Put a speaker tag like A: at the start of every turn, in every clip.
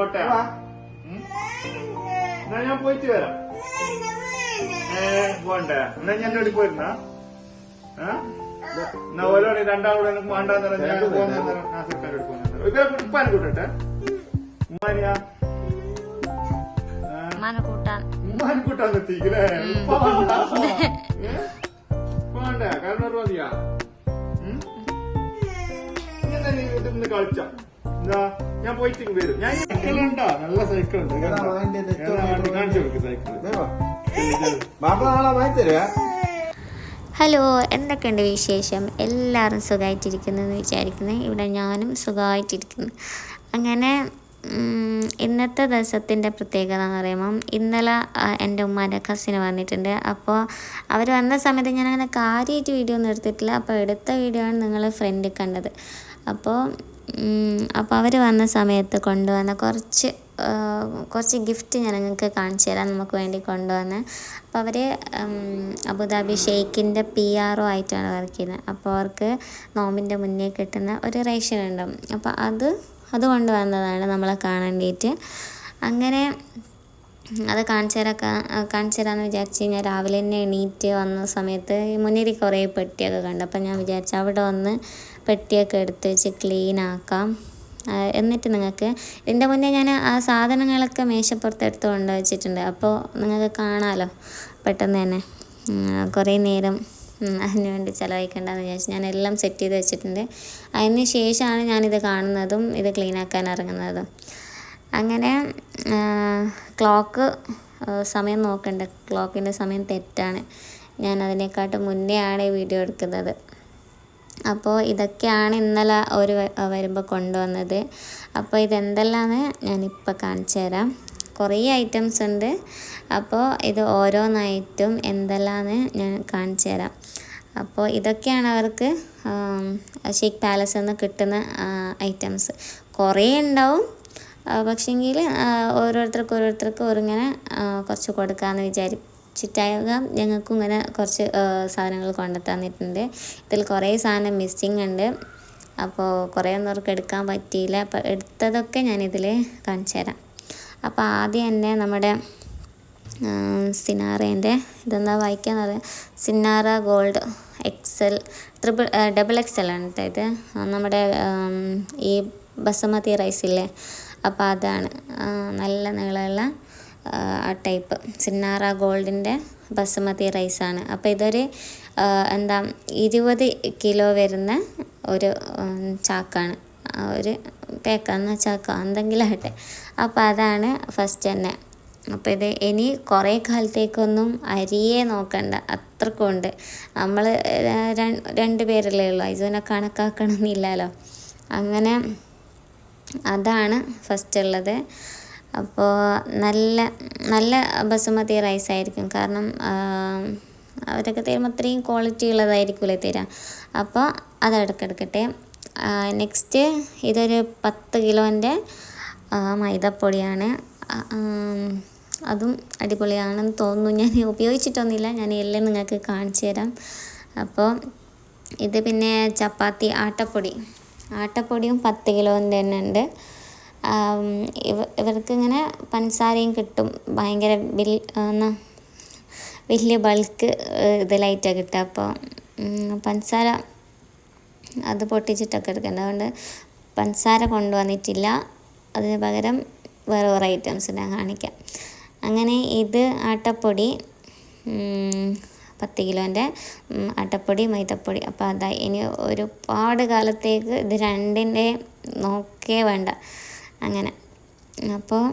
A: പോട്ടെ. എന്നാ ഞാൻ പോയിട്ട് വരാം. ഏ പോണ്ടേ. എന്നാ ഞാൻ എവിടെ പോയിരുന്ന? എന്നാ ഓരോടെ രണ്ടാളോട് എനിക്ക് വേണ്ടാന്ന് പറഞ്ഞാൽ ഞാൻ
B: രണ്ടും
A: പോകുന്ന
B: രണ്ടും.
A: നാസർക്കാരോട് പോകുന്ന ഇവരെ ഉപ്പാനെ കൂട്ടട്ടെ. ഉമ്മാനിയാ?
C: ഉമ്മാനെ കൂട്ടാൻ.
A: ഉമ്മാനെ കൂട്ടാൻ എത്തിക്കല്ലേ ഉപ്പ വേണ്ട. കാരണം ഒരു മതിയാ? ഇങ്ങനെ കളിച്ച? എന്താ? ഞാൻ പോയിട്ട് ഇങ്ങ് വരും. ഞാൻ സൈക്കിളുണ്ടോ നല്ല സൈക്കിൾ ഉണ്ട് കാണിച്ചു കൊടുക്കും സൈക്കിൾ
B: നാളെ
C: ഹലോ എന്തൊക്കെയുണ്ട് വിശേഷം? എല്ലാവരും സുഖമായിട്ടിരിക്കുന്നു എന്ന് വിചാരിക്കുന്നു. ഇവിടെ ഞാനും സുഖമായിട്ടിരിക്കുന്നു. അങ്ങനെ ഇന്നത്തെ ദിവസത്തിന്റെ പ്രത്യേകത എന്ന് പറയുമ്പം ഇന്നലെ എന്റെ ഉമ്മാന്റെ കസിന് വന്നിട്ടുണ്ട്. അപ്പോൾ അവർ വന്ന സമയത്ത് ഞാനങ്ങനെ അങ്ങനെ കാര്യമായിട്ട് വീഡിയോ ഒന്നും എടുത്തിട്ടില്ല. അപ്പോൾ എടുത്ത വീഡിയോ ആണ് നിങ്ങൾ ഫ്രണ്ട് കണ്ടത്. അപ്പോൾ അപ്പോൾ അവർ വന്ന സമയത്ത് കൊണ്ടുവന്ന കുറച്ച് കുറച്ച് ഗിഫ്റ്റ് ഞാൻ നിങ്ങൾക്ക് കാണിച്ചു തരാം നമുക്ക് വേണ്ടി കൊണ്ടുവന്ന്. അപ്പോൾ അവർ അബുദാബി ഷെയ്ഖിന്റെ പി ആർ ഒ ആയിട്ടാണ് വർക്ക് ചെയ്യുന്നത്. അപ്പോൾ അവർക്ക് നോമ്പിന്റെ മുന്നേ കിട്ടുന്ന ഒരു റേഷൻ ഉണ്ടാവും അപ്പോൾ അത് അത് കൊണ്ടുവന്നതാണ് നമ്മളെ കാണേണ്ടിയിട്ട് അങ്ങനെ അത് കാണിച്ചു തരാം കാണിച്ചു തരാമെന്ന് വിചാരിച്ച് ഞാൻ രാവിലെ തന്നെ എണീറ്റ് വന്ന സമയത്ത് ഈ മുന്നിൽ കുറേ പെട്ടിയൊക്കെ കണ്ടു. അപ്പം ഞാൻ വിചാരിച്ചു അവിടെ വന്ന് പെട്ടിയൊക്കെ എടുത്ത് വെച്ച് ക്ലീൻ ആക്കാം. എന്നിട്ട് നിങ്ങൾക്ക് ഇതിന്റെ മുന്നേ ഞാൻ ആ സാധനങ്ങളൊക്കെ മേശപ്പുറത്ത് എടുത്ത് കൊണ്ട് വെച്ചിട്ടുണ്ട്. അപ്പോൾ നിങ്ങൾക്ക് കാണാമല്ലോ പെട്ടെന്ന് തന്നെ. കുറേ നേരം അതിന് വേണ്ടി ചിലവഴിക്കേണ്ടതെന്ന് വിചാരിച്ചു ഞാൻ എല്ലാം സെറ്റ് ചെയ്ത് വെച്ചിട്ടുണ്ട്. അതിന് ശേഷമാണ് ഞാനിത് കാണുന്നതും ഇത് ക്ലീൻ ആക്കാൻ ഇറങ്ങുന്നതും. അങ്ങനെ ക്ലോക്ക് സമയം നോക്കണ്ട. ക്ലോക്കിന്റെ സമയം തെറ്റാണ്. ഞാൻ അതിനെക്കാട്ടും മുന്നേ ആണ് ഈ വീഡിയോ എടുക്കുന്നത്. അപ്പോൾ ഇതൊക്കെയാണ് ഇന്നലെ ഒരു വരുമ്പോൾ കൊണ്ടുവന്നത്. അപ്പോൾ ഇതെന്തെല്ലാമെന്ന് ഞാനിപ്പോൾ കാണിച്ചു തരാം. കുറേ ഐറ്റംസ് ഉണ്ട്. അപ്പോൾ ഇത് ഓരോന്നായിട്ടും എന്തെല്ലാമെന്ന് ഞാൻ കാണിച്ചു തരാം. അപ്പോൾ ഇതൊക്കെയാണ് അവർക്ക് ഷെയ്ഖ് പാലസിൽ നിന്ന് കിട്ടുന്ന ഐറ്റംസ് കുറേ ഉണ്ടാവും. പക്ഷെങ്കിൽ ഓരോരുത്തർക്ക് ഓരോരുത്തർക്ക് ഓരിങ്ങനെ കുറച്ച് കൊടുക്കാമെന്ന് വിചാരിച്ചിട്ടാകാം ഞങ്ങൾക്കും ഇങ്ങനെ കുറച്ച് സാധനങ്ങൾ കൊണ്ടുത്തന്നിട്ടുണ്ട്. ഇതിൽ കുറേ സാധനം മിസ്സിങ് ഉണ്ട്. അപ്പോൾ കുറേ ഒന്നും അവർക്ക് എടുക്കാൻ പറ്റിയില്ല. അപ്പോൾ എടുത്തതൊക്കെ ഞാനിതിൽ കാണിച്ചു തരാം. അപ്പോൾ ആദ്യം തന്നെ നമ്മുടെ സിനാറേന്റെ ഇതെന്താ വായിക്കാന്ന് പറയാം സിനാറ gold excel triple double excel ആണ് കേട്ടോ ഇത്. നമ്മുടെ ഈ ബസമതി റൈസ് ഇല്ലേ? അപ്പോൾ അതാണ്. നല്ല നീളമുള്ള ആ, ടൈപ്പ്. സിന്നാറ ഗോൾഡിന്റെ ബസുമതി റൈസാണ്. അപ്പോൾ ഇതൊരു എന്താ ഇരുപത് കിലോ വരുന്ന ഒരു ചാക്കാണ്. ഒരു പേക്കാന്ന് ചാക്ക എന്തെങ്കിലും ആട്ടെ അപ്പോൾ അതാണ് ഫസ്റ്റ് തന്നെ. അപ്പോൾ ഇത് ഇനി കുറേ കാലത്തേക്കൊന്നും അരിയെ നോക്കണ്ട. അത്രക്കും ഉണ്ട്. നമ്മൾ രണ്ട് പേരല്ലേ ഉള്ളൂ. ഇതിനെ കണക്കാക്കണമെന്നില്ലല്ലോ അങ്ങനെ അതാണ് ഫസ്റ്റ് ഉള്ളത്. അപ്പോൾ നല്ല നല്ല ബസുമതി റൈസ് ആയിരിക്കും കാരണം അവരൊക്കെ തരുമ്പോൾ അത്രയും ക്വാളിറ്റി ഉള്ളതായിരിക്കുമല്ലേ തരാം അപ്പോൾ അത് എടുക്കെടുക്കട്ടെ നെക്സ്റ്റ് ഇതൊരു പത്ത് കിലോന്റെ മൈദപ്പൊടിയാണ്. അതും അടിപൊളിയാണെന്ന് തോന്നുന്നു. ഞാൻ ഉപയോഗിച്ചിട്ടൊന്നുമില്ല. ഞാൻ എല്ലാം നിങ്ങൾക്ക് കാണിച്ചു തരാം. അപ്പോൾ ഇത് പിന്നെ ചപ്പാത്തി ആട്ടപ്പൊടി. ആട്ടപ്പൊടിയും പത്ത് കിലോന്റെ തന്നെ ഉണ്ട്. ഇവ ഇവർക്കിങ്ങനെ പഞ്ചസാരയും കിട്ടും. ഭയങ്കര ബിൽ എന്നാ വലിയ ബൾക്ക് ഇതിലായിട്ടാണ് കിട്ടുക. അപ്പോൾ പഞ്ചസാര അത് പൊട്ടിച്ചിട്ടൊക്കെ എടുക്കേണ്ടത് അതുകൊണ്ട് പഞ്ചസാര കൊണ്ടുവന്നിട്ടില്ല. അതിന് പകരം വേറെ വേറെ ഐറ്റംസ് ഞാൻ കാണിക്കാം. അങ്ങനെ ഇത് ആട്ടപ്പൊടി പത്ത് കിലോന്റെ അട്ടപ്പൊടി മൈദപ്പൊടി. അപ്പോൾ അതാ ഇനി ഒരുപാട് കാലത്തേക്ക് ഇത് രണ്ടിന്റെ നോക്കേ വേണ്ട. അങ്ങനെ. അപ്പോൾ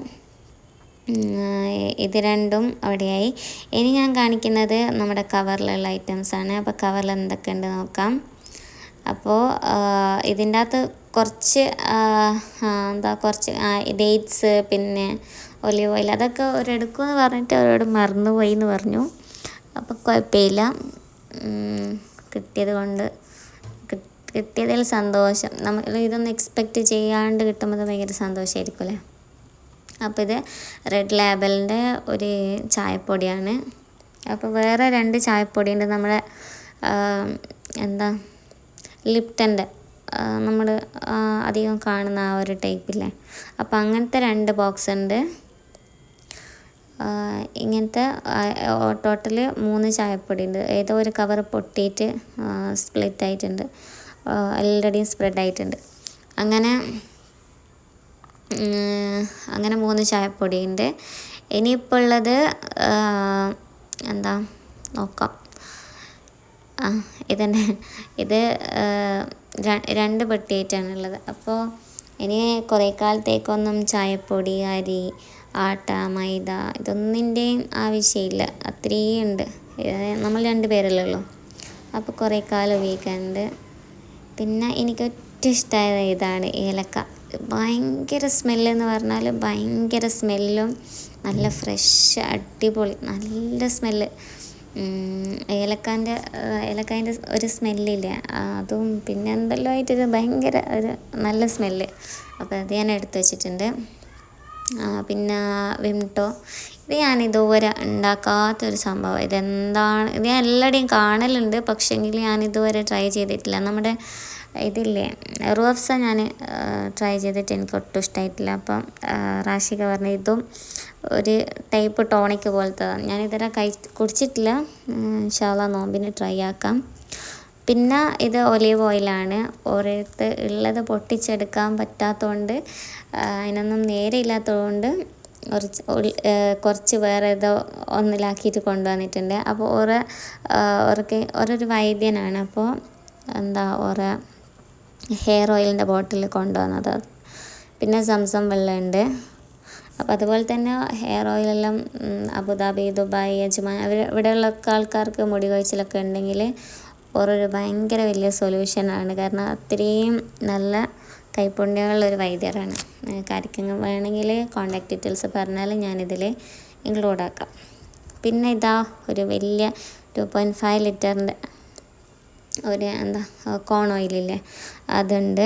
C: ഇത് രണ്ടും അവിടെയായി. ഇനി ഞാൻ കാണിക്കുന്നത് നമ്മുടെ കവറിലുള്ള ഐറ്റംസാണ് അപ്പോൾ കവറിൽ എന്തൊക്കെ ഉണ്ട് നോക്കാം. അപ്പോൾ ഇതിന്റെ അകത്ത് കുറച്ച് എന്താ കുറച്ച് ഡേറ്റ്സ് പിന്നെ ഒലിവ് ഓയിൽ അതൊക്കെ ഒരെടുക്കുമെന്ന് പറഞ്ഞിട്ട് അവരോട് മറന്നുപോയി എന്ന് പറഞ്ഞു. അപ്പോൾ കുഴപ്പമില്ല. കിട്ടിയത് കൊണ്ട് കിട്ടിയതിൽ സന്തോഷം. നമ്മൾ ഇതൊന്നും എക്സ്പെക്റ്റ് ചെയ്യാണ്ട് കിട്ടുമ്പോൾ ഭയങ്കര സന്തോഷമായിരിക്കും അല്ലേ? അപ്പോൾ ഇത് റെഡ് ലേബലിന്റെ ഒരു ചായപ്പൊടിയാണ്. അപ്പോൾ വേറെ രണ്ട് ചായപ്പൊടിയുണ്ട് നമ്മുടെ എന്താ ലിപ്റ്റന്റെ നമ്മൾ അധികം കാണുന്ന ആ ഒരു ടൈപ്പില്ലേ അപ്പോൾ അങ്ങനത്തെ രണ്ട് ബോക്സ് ഉണ്ട്. ഇങ്ങനത്തെ ടോട്ടൽ മൂന്ന് ചായപ്പൊടി ഉണ്ട് ഏതോ ഒരു കവർ പൊട്ടിയിട്ട് സ്പ്ലിറ്റ് ആയിട്ടുണ്ട്. എല്ലായിടെയും സ്പ്രെഡ് ആയിട്ടുണ്ട്. അങ്ങനെ അങ്ങനെ മൂന്ന് ചായപ്പൊടിയുണ്ട്. ഇനിയിപ്പോൾ ഉള്ളത് എന്താ നോക്കാം. ആ ഇതന്നെ. ഇത് രണ്ട് പെട്ടിയായിട്ടാണ് രണ്ട് പെട്ടിയായിട്ടാണുള്ളത് അപ്പോൾ ഇനി കുറേ കാലത്തേക്കൊന്നും ചായപ്പൊടി അരി ആട്ട മൈദ ഇതൊന്നിന്റെയും ആവശ്യമില്ല. അത്രയും ഉണ്ട്. നമ്മൾ രണ്ട് പേരല്ലേ ഉള്ളൂ. അപ്പോൾ കുറേ കാലം ഉപയോഗിക്കാനുണ്ട്. പിന്നെ എനിക്ക് ഏറ്റവും ഇഷ്ടമായത് ഇതാണ് ഏലക്ക. ഭയങ്കര സ്മെല്ലെന്ന് പറഞ്ഞാൽ ഭയങ്കര സ്മെല്ലും നല്ല ഫ്രഷ് അടിപൊളി നല്ല സ്മെല്ല്. ഏലക്കാന്റെ ഏലക്കാന്റെ ഒരു സ്മെല്ലില്ല? അതും പിന്നെ എന്തെല്ലോ ആയിട്ടൊരു ഭയങ്കര ഒരു നല്ല സ്മെല്ല്. അപ്പോൾ അത് ഞാൻ എടുത്തു വച്ചിട്ടുണ്ട്. പിന്നെ വിംട്ടോ. ഇത് ഞാൻ ഇതുവരെ ഉണ്ടാക്കാത്തൊരു സംഭവം. ഇതെന്താണ്? ഇത് ഞാൻ എല്ലായിടെയും കാണലുണ്ട് പക്ഷേങ്കിൽ ഞാൻ ഇതുവരെ ട്രൈ ചെയ്തിട്ടില്ല. നമ്മുടെ ഇതില്ലേ റൂഫ്സ ഞാൻ ട്രൈ ചെയ്തിട്ട് എനിക്ക് ഒട്ടും ഇഷ്ടമായിട്ടില്ല അപ്പം റാഷിക പറഞ്ഞ ഇതും ഒരു ടൈപ്പ് ടോണിക് പോലത്തെ ഞാൻ ഇതുവരെ കഴി കുടിച്ചിട്ടില്ല ഷാള നോമ്പിന് ട്രൈ ആക്കാം. പിന്നെ ഇത് ഒലീവ് ഓയിലാണ്. ഓരോരുത്തർ ഉള്ളത് പൊട്ടിച്ചെടുക്കാൻ പറ്റാത്തതുകൊണ്ട് അതിനൊന്നും നേരെ ഇല്ലാത്തതുകൊണ്ട് കുറച്ച് കുറച്ച് വേറെ ഏതോ ഒന്നിലാക്കിയിട്ട് കൊണ്ടുവന്നിട്ടുണ്ട്. അപ്പോൾ ഓരോ ഓർക്ക് ഓരോരു വൈദ്യനാണ്. അപ്പോൾ എന്താ ഓരോ ഹെയർ ഓയിലിന്റെ ബോട്ടിൽ കൊണ്ടുവന്നത്. പിന്നെ സംസം വെള്ളമുണ്ട് അപ്പോൾ അതുപോലെ തന്നെ ഹെയർ ഓയിലെല്ലാം അബുദാബി ദുബായ് യജമാൻ അവർ ഇവിടെയുള്ള ആൾക്കാർക്ക് മുടി കൊഴിച്ചിലൊക്കെ ഉണ്ടെങ്കിൽ ഓരോരു ഭയങ്കര വലിയ സൊല്യൂഷനാണ്. കാരണം അത്രയും നല്ല കൈപ്പുണ്യമുള്ള ഒരു വൈദ്യരാണ് കാര്യങ്ങൾ വേണമെങ്കിൽ കോണ്ടാക്ട് ഡീറ്റെയിൽസ് പറഞ്ഞാൽ ഞാനിതിൽ ഇൻക്ലൂഡ് ആക്കാം. പിന്നെ ഇതാ ഒരു വലിയ ടു പോയിന്റ് ഫൈവ് ലിറ്ററിന്റെ ഒരു എന്താ കോൺ ഓയിലില്ലേ അതുണ്ട്.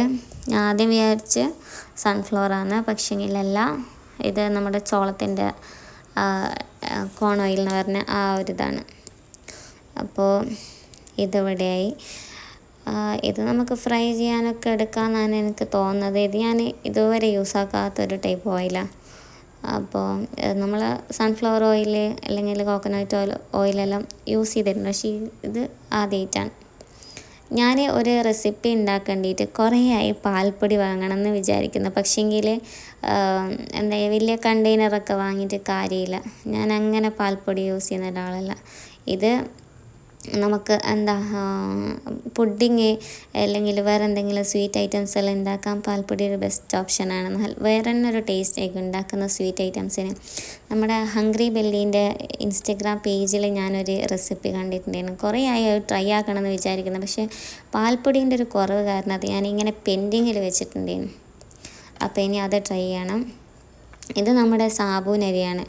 C: ആദ്യം വിചാരിച്ച് സൺഫ്ലവറാണ് പക്ഷേങ്കിലല്ല ഇത് നമ്മുടെ ചോളത്തിന്റെ കോൺ ഓയിൽ എന്ന് പറഞ്ഞ ആ ഒരു ഇതാണ്. അപ്പോൾ ഇതിവിടെയായി. ഇത് നമുക്ക് ഫ്രൈ ചെയ്യാനൊക്കെ എടുക്കാമെന്നാണ് എനിക്ക് തോന്നുന്നത്. ഇത് ഞാൻ ഇതുവരെ യൂസ് ആക്കാത്തൊരു ടൈപ്പ് ഓയിലാണ് അപ്പോൾ നമ്മൾ സൺഫ്ലവർ ഓയിൽ അല്ലെങ്കിൽ കോക്കനട്ട് ഓയിൽ ഓയിലെല്ലാം യൂസ് ചെയ്തിട്ടുണ്ട്. പക്ഷേ ഇത് ആദ്യമായിട്ടാണ് ഞാൻ ഒരു റെസിപ്പി ഉണ്ടാക്കേണ്ടിയിട്ട് കുറേയായി പാൽപ്പൊടി വാങ്ങണം എന്ന് വിചാരിക്കുന്നു പക്ഷേങ്കിൽ എന്താ വലിയ കണ്ടെയ്നറൊക്കെ വാങ്ങിയിട്ട് കാര്യമില്ല. ഞാൻ അങ്ങനെ പാൽപ്പൊടി യൂസ് ചെയ്യുന്ന ഒരാളല്ല. ഇത് നമുക്ക് എന്താ പുഡിങ് അല്ലെങ്കിൽ വേറെ എന്തെങ്കിലും സ്വീറ്റ് ഐറ്റംസ് എല്ലാം ഉണ്ടാക്കാൻ പാൽപ്പൊടി ഒരു ബെസ്റ്റ് ഓപ്ഷനാണ് വേറെ തന്നെ ഒരു ടേസ്റ്റ് ആയിരിക്കും ഉണ്ടാക്കുന്ന സ്വീറ്റ് ഐറ്റംസിന് നമ്മുടെ ഹംഗ്രി ബെല്ലീന്റെ ഇൻസ്റ്റഗ്രാം പേജിൽ ഞാനൊരു റെസിപ്പി കണ്ടിട്ടുണ്ടായിരുന്നു. കുറേ ആയി ട്രൈ ആക്കണമെന്ന് വിചാരിക്കുന്നു. പക്ഷേ പാൽപ്പൊടീന്റെ ഒരു കുറവ് കാരണം അത് ഞാനിങ്ങനെ പെൻഡിങ്ങിൽ വെച്ചിട്ടുണ്ടായിരുന്നു. അപ്പോൾ ഇനി അത് ട്രൈ ചെയ്യണം. ഇത് നമ്മുടെ സാബുനരിയാണ്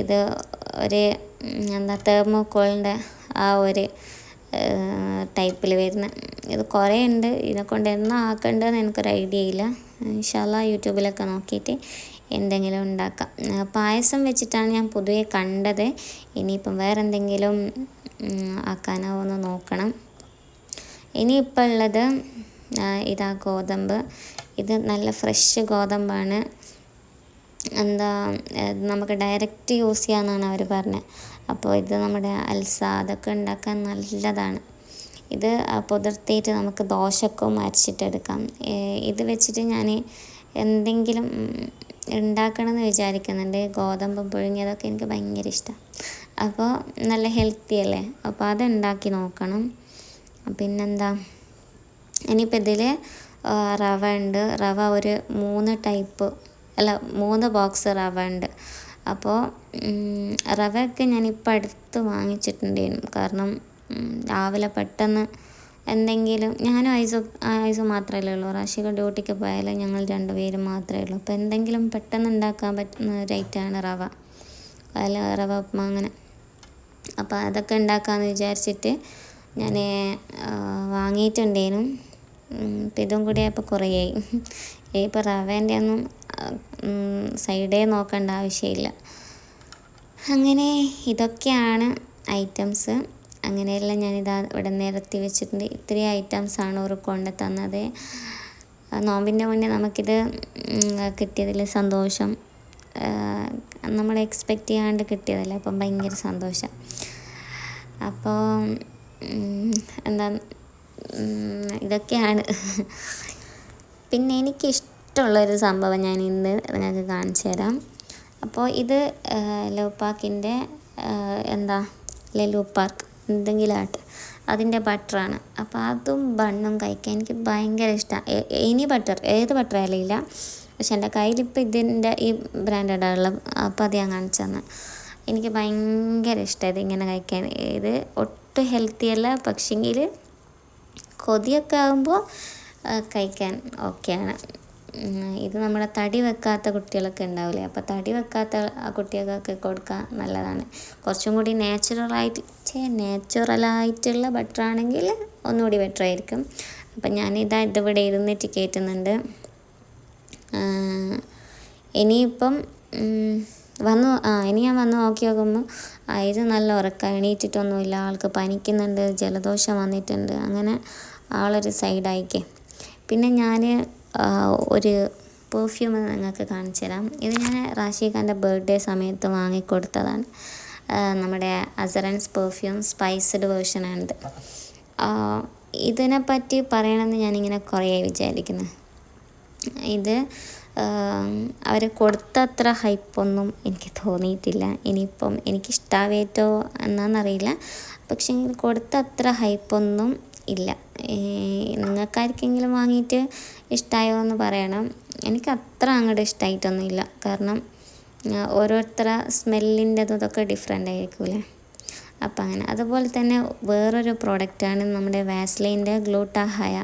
C: ഇത് ഒരു എന്താ തെർമോക്കോളിന്റെ ആ ഒരു ടൈപ്പിൽ വരുന്ന. ഇത് കുറേ ഉണ്ട്. ഇതിനെക്കൊണ്ട് എന്നാ ആക്കേണ്ടതെന്ന് എനിക്കൊരു ഐഡിയ ഇല്ല. ഇൻഷാല്ല യൂട്യൂബിലൊക്കെ നോക്കിയിട്ട് എന്തെങ്കിലും ഉണ്ടാക്കാം. പായസം വെച്ചിട്ടാണ് ഞാൻ പൊതുവെ കണ്ടത്. ഇനിയിപ്പം വേറെ എന്തെങ്കിലും ഒന്ന് നോക്കണം. ഇനിയിപ്പോൾ ഉള്ളത് ഇതാ ഗോതമ്പ്. ഇത് നല്ല ഫ്രഷ് ഗോതമ്പാണ്. എന്താ നമുക്ക് ഡയറക്റ്റ് യൂസ് ചെയ്യാമെന്നാണ് അവർ പറഞ്ഞത് അപ്പോൾ ഇത് നമ്മുടെ അൽസ അതൊക്കെ ഉണ്ടാക്കാൻ നല്ലതാണ്. ഇത് പുതിർത്തിയിട്ട് നമുക്ക് ദോശക്കും അരച്ചിട്ടെടുക്കാം ഇത് വെച്ചിട്ട് ഞാൻ എന്തെങ്കിലും ഉണ്ടാക്കണമെന്ന് വിചാരിക്കുന്നുണ്ട്. ഗോതമ്പ് പുഴുങ്ങിയതൊക്കെ എനിക്ക് ഭയങ്കര ഇഷ്ടമാണ് അപ്പോൾ നല്ല ഹെൽത്തി അല്ലേ? അപ്പോൾ അത് ഉണ്ടാക്കി നോക്കണം. പിന്നെന്താ ഇനിയിപ്പോൾ ഇതിൽ റവ ഉണ്ട്. റവ ഒരു മൂന്ന് ടൈപ്പ് അല്ല മൂന്ന് ബോക്സ് റവ ഉണ്ട്. അപ്പോൾ റവയൊക്കെ ഞാനിപ്പോൾ അടുത്ത് വാങ്ങിച്ചിട്ടുണ്ടായിരുന്നു. കാരണം രാവിലെ പെട്ടെന്ന് എന്തെങ്കിലും ഞാനും ഐസു ഐസു മാത്രമല്ലേ ഉള്ളൂ. റാഷിക ഡ്യൂട്ടിക്ക് പോയാലും ഞങ്ങൾ രണ്ടുപേരും മാത്രമേ ഉള്ളൂ. അപ്പോൾ എന്തെങ്കിലും പെട്ടെന്ന് ഉണ്ടാക്കാൻ പറ്റുന്ന ഒരു ഐറ്റമാണ് റവ. അതിൽ റവ ഉപ്പ അങ്ങനെ. അപ്പോൾ അതൊക്കെ ഉണ്ടാക്കാമെന്ന് വിചാരിച്ചിട്ട് ഞാൻ വാങ്ങിയിട്ടുണ്ടേനും ഇപ്പം ഇതും കൂടി അപ്പോൾ കുറേയായി. ഇപ്പോൾ റവേന്റെ ഒന്നും സൈഡേ നോക്കേണ്ട ആവശ്യമില്ല. അങ്ങനെ ഇതൊക്കെയാണ് ഐറ്റംസ്. അങ്ങനെയെല്ലാം ഞാനിതാ ഇവിടെ നിരത്തി വെച്ചിട്ടുണ്ട്. ഇത്രയും ഐറ്റംസാണ് അവർ കൊണ്ട് തന്നത്. നോമ്പിന്റെ മുന്നേ നമുക്കിത് കിട്ടിയതിൽ സന്തോഷം. നമ്മൾ എക്സ്പെക്റ്റ് ചെയ്യാണ്ട് കിട്ടിയതല്ലേ അപ്പം ഭയങ്കര സന്തോഷം. അപ്പോൾ എന്താ ഇതൊക്കെയാണ്. പിന്നെ എനിക്ക് ഇഷ്ടമുള്ളൊരു സംഭവം ഞാൻ ഇന്ന് നിങ്ങൾക്ക് കാണിച്ചു തരാം. അപ്പോൾ ഇത് ലൂപ്പാക്കിന്റെ എന്താ ലെലു പാർക്ക് എന്തെങ്കിലും ആട്ട്. അതിന്റെ ബട്ടറാണ്. അപ്പോൾ അതും ബണ്ണും കഴിക്കാൻ എനിക്ക് ഭയങ്കര ഇഷ്ടമാണ് എനി ബട്ടർ ഏത് ബട്ടർ ആയാലും ഇല്ല പക്ഷെ എന്റെ കയ്യിലിപ്പോൾ ഇതിന്റെ ഈ ബ്രാൻഡഡ് ഉള്ള അപ്പോൾ അത് ഞാൻ കാണിച്ചു തന്നെ. എനിക്ക് ഭയങ്കര ഇഷ്ടമാണ് ഇതിങ്ങനെ കഴിക്കാൻ. ഇത് ഒട്ടും ഹെൽത്തി അല്ല പക്ഷെങ്കിൽ കൊതിയൊക്കെ ആകുമ്പോൾ കഴിക്കാൻ ഓക്കെയാണ്. ഇത് നമ്മുടെ തടി വെക്കാത്ത കുട്ടികളൊക്കെ ഉണ്ടാവില്ലേ? അപ്പോൾ തടി വെക്കാത്ത കുട്ടികൾക്കൊക്കെ കൊടുക്കാൻ നല്ലതാണ്. കുറച്ചും കൂടി നാച്ചുറലായിട്ട് ചേ നാച്ചുറലായിട്ടുള്ള ബട്ടർ ആണെങ്കിൽ ഒന്നുകൂടി ബെറ്റർ ആയിരിക്കും. അപ്പം ഇതാ ഇതിവിടെ ഇരുന്നിട്ട് കയറ്റുന്നുണ്ട് ഇനിയിപ്പം വന്നു ആ ഇനി ഞാൻ വന്ന് നോക്കി നോക്കുമ്പോൾ ആയിരം നല്ല ഉറക്കം എണീറ്റിട്ടൊന്നുമില്ല. ആൾക്ക് പനിക്കുന്നുണ്ട് ജലദോഷം വന്നിട്ടുണ്ട്. അങ്ങനെ ആളൊരു സൈഡായിക്കേ പിന്നെ ഞാൻ ഒരു പെർഫ്യൂം നിങ്ങൾക്ക് കാണിച്ചു തരാം. ഇത് ഞാൻ റാഷി ഖാന്റെ ബർത്ത്ഡേ സമയത്ത് വാങ്ങിക്കൊടുത്തതാണ്. നമ്മുടെ അസറൻസ് പെർഫ്യൂം സ്പൈസ്ഡ് വേർഷനാണിത് ഇതിനെപ്പറ്റി പറയണമെന്ന് ഞാനിങ്ങനെ കുറേ വിചാരിക്കുന്നു. ഇത് അവർ കൊടുത്തത്ര ഹൈപ്പൊന്നും എനിക്ക് തോന്നിയിട്ടില്ല. ഇനിയിപ്പം എനിക്കിഷ്ടാവേറ്റോ എന്നാന്നറിയില്ല. പക്ഷേ കൊടുത്തത്ര ഹൈപ്പൊന്നും ഇല്ല. നിങ്ങൾക്കാർക്കെങ്കിലും വാങ്ങിയിട്ട് ഇഷ്ടമായോ എന്ന് പറയണം. എനിക്ക് അത്ര അങ്ങോട്ട് ഇഷ്ടമായിട്ടൊന്നുമില്ല കാരണം ഓരോരുത്തര സ്മെല്ലിന്റെ ഇതൊക്കെ ഡിഫറെന്റ് ആയിരിക്കൂലേ. അപ്പം അങ്ങനെ. അതുപോലെ തന്നെ വേറൊരു പ്രോഡക്റ്റാണ് നമ്മുടെ വാസ്ലൈന്റെ ഗ്ലൂട്ടാഹയ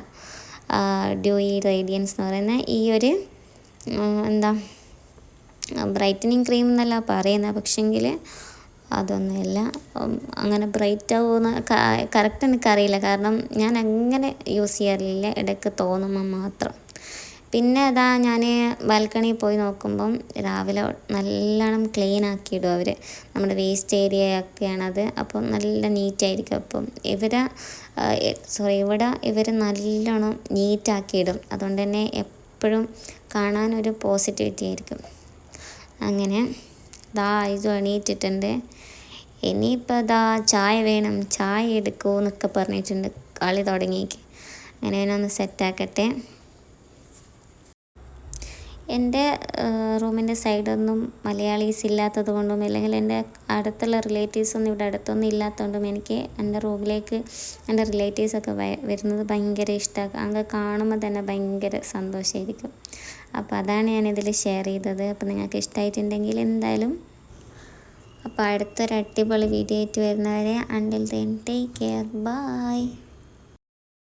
C: ഡ്യൂയി റേഡിയൻസ് എന്ന് പറയുന്ന ഈ ഒരു എന്താ ബ്രൈറ്റനിങ് ക്രീം എന്നല്ല പറയുന്നത്. പക്ഷെങ്കിൽ അതൊന്നുമില്ല. അങ്ങനെ ബ്രൈറ്റ് ആവുമെന്ന് കറക്റ്റ് എനിക്കറിയില്ല. കാരണം ഞാൻ അങ്ങനെ യൂസ് ചെയ്യാറില്ല. ഇടയ്ക്ക് തോന്നുമ്പോൾ മാത്രം. പിന്നെ അതാ ഞാൻ ബാൽക്കണിയിൽ പോയി നോക്കുമ്പം രാവിലെ നല്ലോണം ക്ലീൻ ആക്കിയിടും അവർ നമ്മുടെ വേസ്റ്റ് ഏരിയ ഒക്കെയാണത് അപ്പം നല്ല നീറ്റായിരിക്കും അപ്പം ഇവരെ സോറി ഇവിടെ ഇവർ നല്ലോണം നീറ്റാക്കിയിടും അതുകൊണ്ട് തന്നെ എപ്പോഴും കാണാനൊരു പോസിറ്റിവിറ്റി ആയിരിക്കും. അങ്ങനെ ദാ ഇത് എണീറ്റിട്ടുണ്ട്. ഇനിയിപ്പോൾ ദാ ചായ വേണം. ചായ എടുക്കൂ എന്നൊക്കെ പറഞ്ഞിട്ടുണ്ട്. കളി തുടങ്ങിയേക്ക് അങ്ങനെ ഒന്ന് സെറ്റാക്കട്ടെ എന്റെ റൂമിന്റെ സൈഡൊന്നും മലയാളീസ് ഇല്ലാത്തത് കൊണ്ടും അല്ലെങ്കിൽ എന്റെ അടുത്തുള്ള റിലേറ്റീവ്സൊന്നും ഇവിടെ അടുത്തൊന്നും ഇല്ലാത്തതുകൊണ്ടും എനിക്ക് എന്റെ റൂമിലേക്ക് എന്റെ റിലേറ്റീവ്സൊക്കെ വരുന്നത് ഭയങ്കര ഇഷ്ടമാണ് അങ്ങ് കാണുമ്പോൾ തന്നെ ഭയങ്കര സന്തോഷമായിരിക്കും അപ്പോൾ അതാണ് ഞാനിതിൽ ഷെയർ ചെയ്തത്. അപ്പോൾ നിങ്ങൾക്ക് ഇഷ്ടമായിട്ടുണ്ടെങ്കിൽ എന്തായാലും അപ്പോൾ അടുത്തൊരു അടിപൊളി വീഡിയോ ആയിട്ട് വരുന്നവരെ until then take care bye